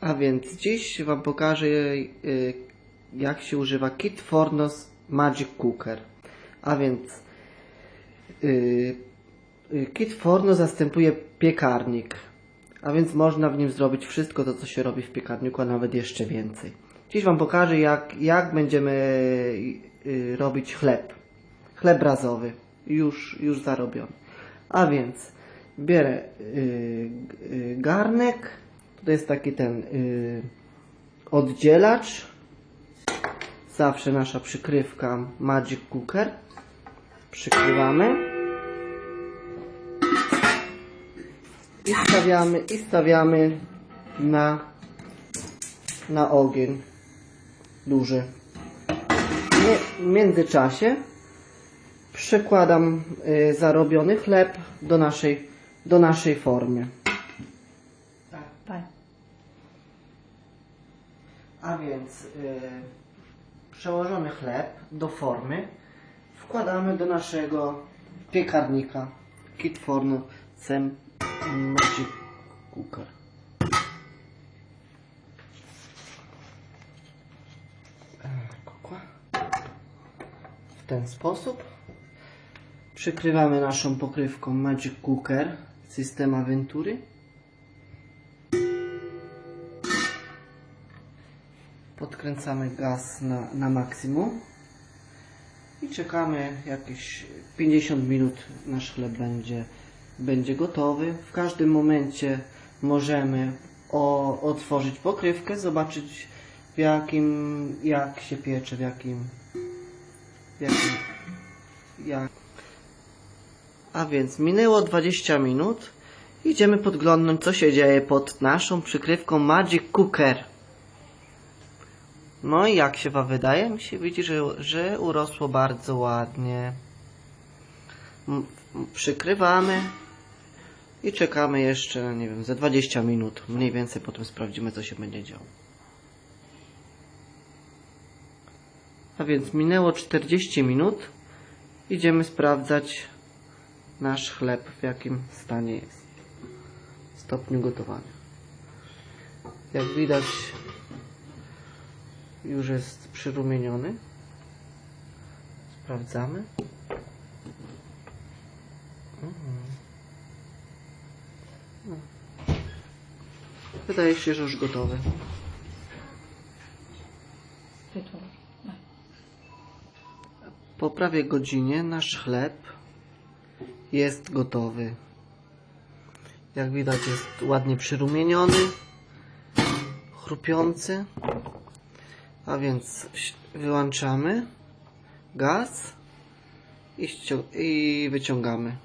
A więc dziś Wam pokażę y, jak się używa Kit Fornos Magic Cooker. A więc y, y, Kit Forno zastępuje piekarnik. A więc można w nim zrobić wszystko to, co się robi w piekarniku, a nawet jeszcze więcej. Dziś Wam pokażę, jak, jak będziemy robić chleb. Chleb razowy. Już, już zarobiony. A więc bierę garnek. To jest taki ten y, oddzielacz. Zawsze nasza przykrywka Magic Cooker. Przykrywamy. I stawiamy, i stawiamy na, na ogień duży. W międzyczasie przekładam y, zarobiony chleb do naszej, do naszej formy. A więc y, przełożony chleb do formy wkładamy do naszego piekarnika Kit Forno Sem Magic Cooker. E. W ten sposób przykrywamy naszą pokrywką Magic Cooker systema Ventury. Podkręcamy gaz na, na maksimum i czekamy jakieś 50 minut nasz chleb będzie, będzie gotowy. W każdym momencie możemy o, otworzyć pokrywkę, zobaczyć w jakim, jak się piecze, w jakim, w jakim, jak. A więc minęło 20 minut. Idziemy podglądnąć co się dzieje pod naszą przykrywką Magic Cooker. No i jak się wam wydaje? Mi się widzi, że, że urosło bardzo ładnie. Przykrywamy i czekamy jeszcze, nie wiem, za 20 minut. Mniej więcej potem sprawdzimy, co się będzie działo. A więc minęło 40 minut. Idziemy sprawdzać nasz chleb, w jakim stanie jest. Stopniu gotowania. Jak widać, już jest przyrumieniony. Sprawdzamy. Mhm. No. Wydaje się, że już gotowy. Po prawie godzinie nasz chleb jest gotowy. Jak widać jest ładnie przyrumieniony, chrupiący. A więc wyłączamy gaz i, i wyciągamy.